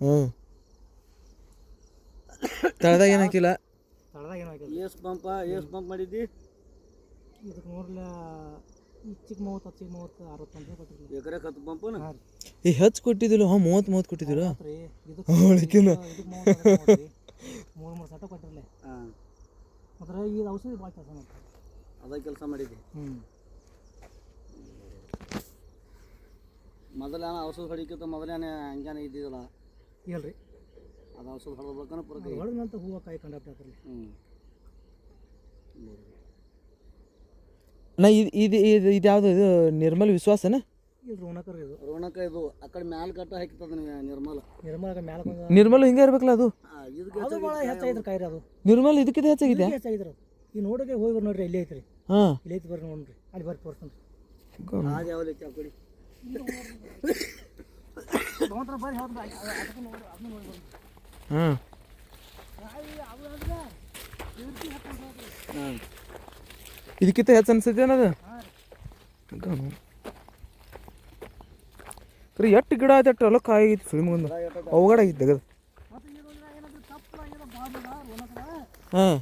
ಹ್ಞೂ. ತಳದಾಗ ಏನು ಹಾಕಿಲ್ಲ? ತಳದಾಗ ಏನು ಹಾಕಿಲ್ಲ? ಏಸ್ ಪಂಪ ಏಸ್ ಪಂಪ್ ಮಾಡಿದ್ದಿ? ಇದಕ್ಕೆ ನೋಡ್ಲ ಚಿಕ್ಕ ಮೂವತ್ತು ಚಿಕ್ಕ ಮೂವತ್ತು ಅರವತ್ತು ಅಂತ ಕೊಟ್ಟಿರಲಿ ಎಕರೆ ಹತ್ತು ಪಂಪನ ಈ ಹೆಚ್ಚು ಕೊಟ್ಟಿದ್ದಿಲ್ಲ ಹಾಂ ಮೂವತ್ತು ಮೂವತ್ತು ಕೊಟ್ಟಿದ್ದಿಲ್ಲ ಇದಕ್ಕೆ ಮೂರು ಮೂರು ಸಟ ಕೊಟ್ಟಿರಲಿ. ಹಾಂ. ಅದ್ರ ಈ ಔಷಧಿ ಭಾಳ ಕೆಲಸ ಮಾಡ್ತಾರೆ. ಅದ ಕೆಲಸ ಮಾಡಿದ್ದಿ? ಹ್ಞೂ ಮೊದಲೇನ ಔಷಧ ಹೊಡಿಕಿಂತ ಮೊದಲೇನೆ ಹಂಗೇನೆ ಇದ್ದಿದ್ದಲ್ಲ. ಇಲ್ರಿ ಅದು ಔಷಧ ಹೊಡೆದ್ಬೇಕನ ಪುರಕ ಹೊಡೆದಂತ ಹೂವು ಕಾಯಿ ಕಂಡಾಪ್ಟ ಹಾಕ್ರಿ ಹ್ಞೂ ನಾ ಇದು ಇದು ಇದು ಇದು ಯಾವುದು ಇದು ನಿರ್ಮಲ್ ವಿಶ್ವಾಸನ? ಇಲ್ರಿ ರೋಣಕರ ಇದು. ರೋಣಕ ಇದು. ಆ ಕಡೆ ಮ್ಯಾಲ ಕಟ್ಟ ಹಾಕಿತ್ತದ ನಿರ್ಮಲ. ನಿರ್ಮಲ ಮ್ಯಾಲ ನಿರ್ಮಲ ಹಿಂಗೆ ಇರ್ಬೇಕಲ್ಲ ಅದು? ಆ, ಇದಕ್ಕೆ ಅದು ಭಾಳ ಹೆಚ್ಚಾಗಿದ್ರಿ ಕಾಯಿ ರೀ ಅದು. ನಿರ್ಮಲ್ ಇದಕ್ಕಿಂತ ಹೆಚ್ಚಾಗಿದೆ? ಹೆಚ್ಚಾಗಿದ್ರು ಈ ನೋಡೋಕೆ ಹೋಗಿ ಬರ್ರಿ ನೋಡ್ರಿ ಇಲ್ಲೇ ಐತ್ರಿ. ಹಾಂ. ಇಲ್ಲಿ ಐತಿ ಬರ್ರಿ ನೋಡ್ರಿ. ಅಲ್ಲಿ ಬರ್ರಿ ತೋರಿಸ್ತಾನೆ. ಅದು ಯಾವ ಲೆಕ್ಕ ಕೊಡಿ? ತೊಗೊಂಡ್ರೆ ಬರ್ರಿ ಹೌದು ಅದಕ್ಕೆ ನೋಡಿ ಅದನ್ನ ನೋಡಿ ಬರ್ರಿ ಹಾಂ ಕಾಯಿ ಅದು ಅಂದ್ರೆ ಇವ್ರಿಗೆ ಇದಕ್ಕಿಂತ ಹೆಚ್ಚು ಅನ್ಸೈತೆ ಅನ್ನೋದು ಹಾಂ ರೀ ಎಷ್ಟು ಗಿಡ ಆಯ್ತು ಅಷ್ಟು ಎಲ್ಲ ಕಾಯಿ ಆಗೈತಿ ಸುಳಿ ಮುಂದೆ ಅವಗಡ ಏನೋ ಹಾಂ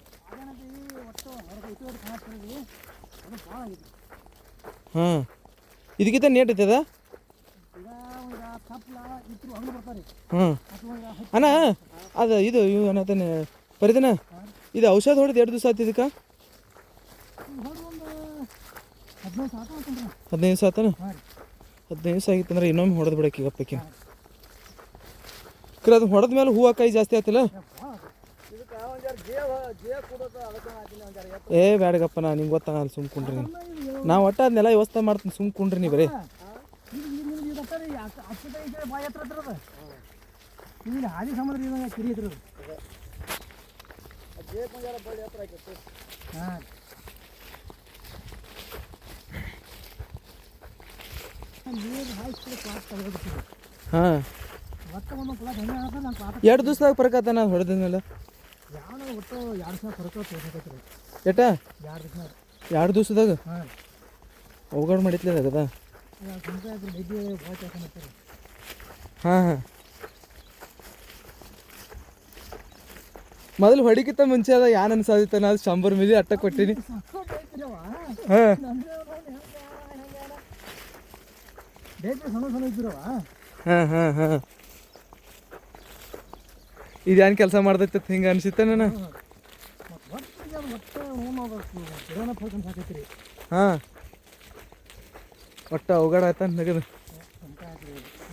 ಹಾಂ ಇದಕ್ಕಿಂತ ನೇಟ್ ಐತದ ಈಗ ಈಗ ತಪ್ಪಲ ಇತ್ತು ಬರ್ತಾರೆ ಹಾಂ ಅಥವಾ ಅಣ್ಣ ಅದು ಇದು ಇವು ಏನತ್ತಾನೆ ಪರಿದನ ಇದು ಔಷಧ ಹೊಡೆದು ಎರಡು ದಿವಸ ಆಯ್ತು ಇದಕ್ಕೆ? ಹದಿನೈದು ದಿವಸ ಆತನ ಹದಿನೈದು ದಿವಸ ಆಗಿತ್ತಂದ್ರೆ ಇನ್ನೊಮ್ಮೆ ಹೊಡೆದು ಬಿಡಕ್ಕೆ ಈಗ ಪೈಕಿ ಕರೆ ಅದು ಹೊಡೆದ ಮೇಲೆ ಹೂವು ಕಾಯಿ ಜಾಸ್ತಿ ಆಯ್ತಲ್ಲ? ಏ ಬ್ಯಾಡಗಪ್ಪ ನಾ ನಿಂಗೆ ಗೊತ್ತಾಗಲ್ಲ ಸುಮ್ ಕುಂಡ್ರಿ ನೀವು ಒಟ್ಟ ಅದನ್ನೆಲ್ಲ ವ್ಯವಸ್ಥೆ ಮಾಡ್ತೀನಿ ಸುಮ್ ಕುಂಡ್ರಿ ನೀವು ಬರೀ. ಬಾಯಿ ಹತ್ರ ಹತ್ರ ಅದ ಇಲ್ಲಿ ಹಾದಿ ಸಮುದ್ರ ಕಿರಿ ಹತ್ರ ಹಾಂ. ನಾನು ಎರಡು ದಿವ್ಸದಾಗ ಪರಕಾತ ನಾ ಹೊಡೆದ ಮೇಲೆ ಯಾವ ಒಟ್ಟು ಎರಡು ದಿವಸ ಎಟ್ಟ? ಎರಡು ದಿವಸದಾಗ? ಹಾಂ ಮಾಡಿತ್ಲೇ ಅದ ಹಾಂ ಹಾಂ. ಮೊದಲು ಹೊಡಿಕಿತ್ತ ಮುಂಚೆ ಅದ ಯಾನ್ ಅನ್ಸಾದಿತ್ತ ನಾ ಶಂಬರ್ ಮಿಲಿ ಅಟ್ಟ ಕೊಟ್ಟಿನಿ. ಹಾಂ. ಹಾಂ ಹಾಂ ಹಾಂ. ಇದೇನು ಕೆಲಸ ಮಾಡ್ದೈತೆ ಹಿಂಗೆ ಅನ್ಸಿತ್ತ ನಾನು ಮತ್ತು ಒಟ್ಟು ಅವಘಡ ಆಯ್ತಾನೆ ನಗದು